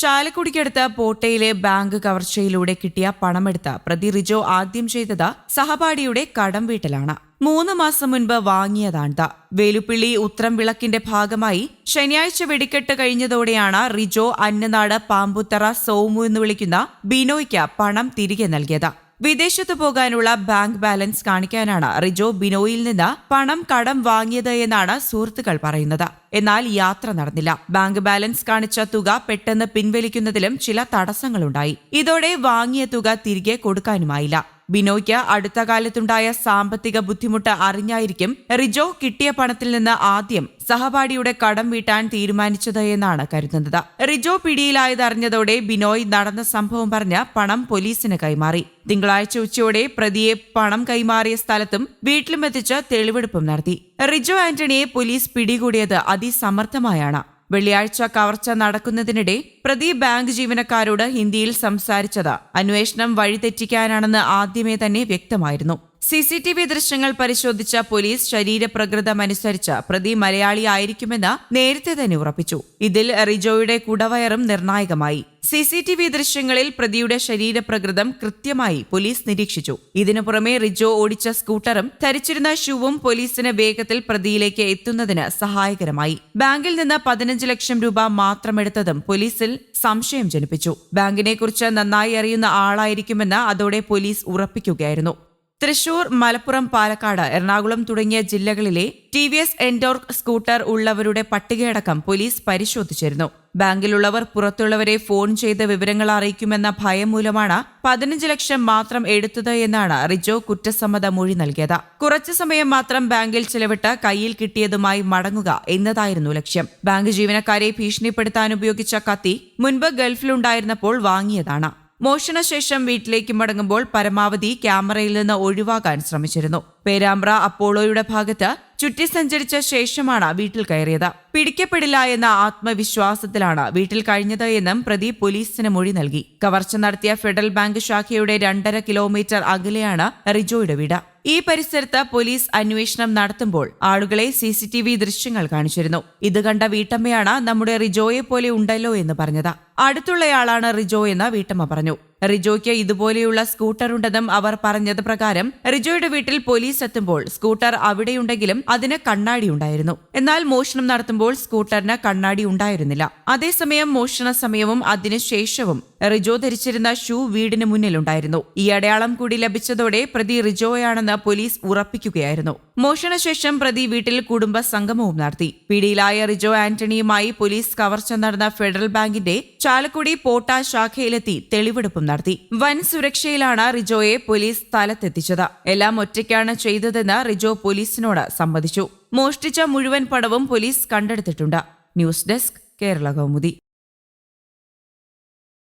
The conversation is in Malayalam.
ചാലക്കുടിക്കടുത്ത് പോട്ടയിലെ ബാങ്ക് കവർച്ചയിലൂടെ കിട്ടിയ പണമെടുത്ത പ്രതി റിജോ ആദ്യം ചെയ്തത് സഹപാഠിയുടെ കടം വീട്ടലാണ്. മൂന്ന് മാസം മുൻപ് വാങ്ങിയതാണിത് വേലുപ്പിള്ളി ഉത്രം വിളക്കിന്റെ ഭാഗമായി ശനിയാഴ്ച വെടിക്കെട്ട് കഴിഞ്ഞതോടെയാണ് റിജോ അന്നനാട് പാമ്പുത്തറ സോമു എന്ന് വിളിക്കുന്ന ബിനോയ്ക്ക് പണം തിരികെ നൽകിയത്. വിദേശത്ത് പോകാനുള്ള ബാങ്ക് ബാലൻസ് കാണിക്കാനാണ് റിജോ ബിനോയിൽ നിന്ന് പണം കടം വാങ്ങിയത് എന്നാണ് സുഹൃത്തുക്കൾ പറയുന്നത്. എന്നാൽ യാത്ര നടന്നില്ല. ബാങ്ക് ബാലൻസ് കാണിച്ച തുക പെട്ടെന്ന് പിൻവലിക്കുന്നതിലും ചില തടസ്സങ്ങളുണ്ടായി. ഇതോടെ വാങ്ങിയ തുക തിരികെ കൊടുക്കാനുമായില്ല. ബിനോയ്ക്ക് അടുത്ത കാലത്തുണ്ടായ സാമ്പത്തിക ബുദ്ധിമുട്ട് അറിഞ്ഞായിരിക്കും റിജോ കിട്ടിയ പണത്തിൽ നിന്ന് ആദ്യം സഹപാഠിയുടെ കടം വീട്ടാൻ തീരുമാനിച്ചത് എന്നാണ് കരുതുന്നത്. റിജോ പിടിയിലായതറിഞ്ഞതോടെ ബിനോയ് നടന്ന സംഭവം പറഞ്ഞ് പണം പോലീസിന് കൈമാറി. തിങ്കളാഴ്ച ഉച്ചയോടെ പ്രതിയെ പണം കൈമാറിയ സ്ഥലത്തും വീട്ടിലും എത്തിച്ച് തെളിവെടുപ്പും നടത്തി. റിജോ ആന്റണിയെ പോലീസ് പിടികൂടിയത് അതിസമർത്ഥമായാണ്. വെള്ളിയാഴ്ച കവർച്ച നടക്കുന്നതിനിടെ പ്രതി ബാങ്ക് ജീവനക്കാരോട് ഹിന്ദിയിൽ സംസാരിച്ചത്. അന്വേഷണം വഴിതെറ്റിക്കാനാണെന്ന് ആദ്യമേ തന്നെ വ്യക്തമായിരുന്നു. സി സി ടി വി ദൃശ്യങ്ങൾ പരിശോധിച്ച പോലീസ് ശരീരപ്രകൃതമനുസരിച്ച് പ്രതി മലയാളിയായിരിക്കുമെന്ന് നേരത്തെ തന്നെ ഉറപ്പിച്ചു. ഇതിൽ റിജോയുടെ കുടവയറും നിർണായകമായി. സി സി ടി വി ദൃശ്യങ്ങളിൽ പ്രതിയുടെ ശരീരപ്രകൃതം കൃത്യമായി പോലീസ് നിരീക്ഷിച്ചു. ഇതിനു പുറമെ റിജോ ഓടിച്ച സ്കൂട്ടറും ധരിച്ചിരുന്ന ഷൂവും പോലീസിന് വേഗത്തിൽ പ്രതിയിലേക്ക് എത്തുന്നതിന് സഹായകരമായി. ബാങ്കിൽ നിന്ന് പതിനഞ്ച് ലക്ഷം രൂപ മാത്രമെടുത്തതും പോലീസിൽ സംശയം ജനിപ്പിച്ചു. ബാങ്കിനെക്കുറിച്ച് നന്നായി അറിയുന്ന ആളായിരിക്കുമെന്ന് അതോടെ പോലീസ് ഉറപ്പിക്കുകയായിരുന്നു. തൃശൂർ മലപ്പുറം പാലക്കാട് എറണാകുളം തുടങ്ങിയ ജില്ലകളിലെ T V S Ntorq scooter ഉള്ളവരുടെ പട്ടികയടക്കം പോലീസ് പരിശോധിച്ചിരുന്നു. ബാങ്കിലുള്ളവർ പുറത്തുള്ളവരെ ഫോൺ ചെയ്ത് വിവരങ്ങൾ അറിയിക്കുമെന്ന ഭയം മൂലമാണ് പതിനഞ്ച് ലക്ഷം മാത്രം എടുത്തത് എന്നാണ് റിജോ കുറ്റസമ്മത മൊഴി നൽകിയത്. കുറച്ചു സമയം മാത്രം ബാങ്കിൽ ചെലവിട്ട് കയ്യിൽ കിട്ടിയതുമായി മടങ്ങുക എന്നതായിരുന്നു ലക്ഷ്യം. ബാങ്ക് ജീവനക്കാരെ ഭീഷണിപ്പെടുത്താൻ ഉപയോഗിച്ച കത്തി മുൻപ് ഗൾഫിലുണ്ടായിരുന്നപ്പോൾ വാങ്ങിയതാണ്. മോഷണശേഷം വീട്ടിലേക്ക് മടങ്ങുമ്പോൾ പരമാവധി ക്യാമറയിൽ നിന്ന് ഒഴിവാക്കാൻ ശ്രമിച്ചിരുന്നു. പേരാമ്പ്ര അപ്പോളോയുടെ ഭാഗത്ത് ചുറ്റി സഞ്ചരിച്ച ശേഷമാണ് വീട്ടിൽ കയറിയത്. പിടിക്കപ്പെടില്ല എന്ന ആത്മവിശ്വാസത്തിലാണ് വീട്ടിൽ കഴിഞ്ഞത് എന്നും പ്രതി പോലീസിന് മൊഴി നൽകി. കവർച്ച നടത്തിയ ഫെഡറൽ ബാങ്ക് ശാഖയുടെ രണ്ടര കിലോമീറ്റർ അകലെയാണ് റിജോയുടെ വീട്. ഈ പരിസരത്ത് പോലീസ് അന്വേഷണം നടത്തുമ്പോൾ ആളുകളെ സി സി ടി വി ദൃശ്യങ്ങൾ കാണിച്ചിരുന്നു. ഇത് കണ്ട വീട്ടമ്മയാണ് നമ്മുടെ റിജോയെ പോലെ ഉണ്ടല്ലോ എന്ന് പറഞ്ഞത്. അടുത്തുള്ളയാളാണ് റിജോ എന്ന് വീട്ടമ്മ പറഞ്ഞു. റിജോയ്ക്ക് ഇതുപോലെയുള്ള സ്കൂട്ടർ ഉണ്ടെന്നും അവർ പറഞ്ഞത് പ്രകാരം റിജോയുടെ വീട്ടിൽ പോലീസ് എത്തുമ്പോൾ സ്കൂട്ടർ അവിടെയുണ്ടെങ്കിലും അതിന് കണ്ണാടി ഉണ്ടായിരുന്നു. എന്നാൽ മോഷണം നടത്തുമ്പോൾ സ്കൂട്ടറിന് കണ്ണാടി ഉണ്ടായിരുന്നില്ല. അതേസമയം മോഷണ സമയവും അതിനുശേഷവും റിജോ ധരിച്ചിരുന്ന ഷൂ വീടിന് മുന്നിലുണ്ടായിരുന്നു ഈ അടയാളം കൂടി ലഭിച്ചതോടെ പ്രതി റിജോയാണെന്ന് പോലീസ് ഉറപ്പിക്കുകയായിരുന്നു. മോഷണശേഷം പ്രതി വീട്ടിൽ കുടുംബ സംഗമവും നടത്തി. പിടിയിലായ റിജോ ആന്റണിയുമായി പോലീസ് കവർച്ച നടന്ന ഫെഡറൽ ബാങ്കിന്റെ ചാലക്കുടി പോട്ട ശാഖയിലെത്തി തെളിവെടുപ്പും നടത്തി. വൻ സുരക്ഷയിലാണ് റിജോയെ പോലീസ് സ്ഥലത്തെത്തിച്ചത്. എല്ലാം ഒറ്റയ്ക്കാണ് ചെയ്തതെന്ന് റിജോ പോലീസിനോട് സമ്മതിച്ചു. മോഷ്ടിച്ച മുഴുവൻ പണവും പോലീസ് കണ്ടെടുത്തിട്ടുണ്ട്. News desk Kerala Kaumudi.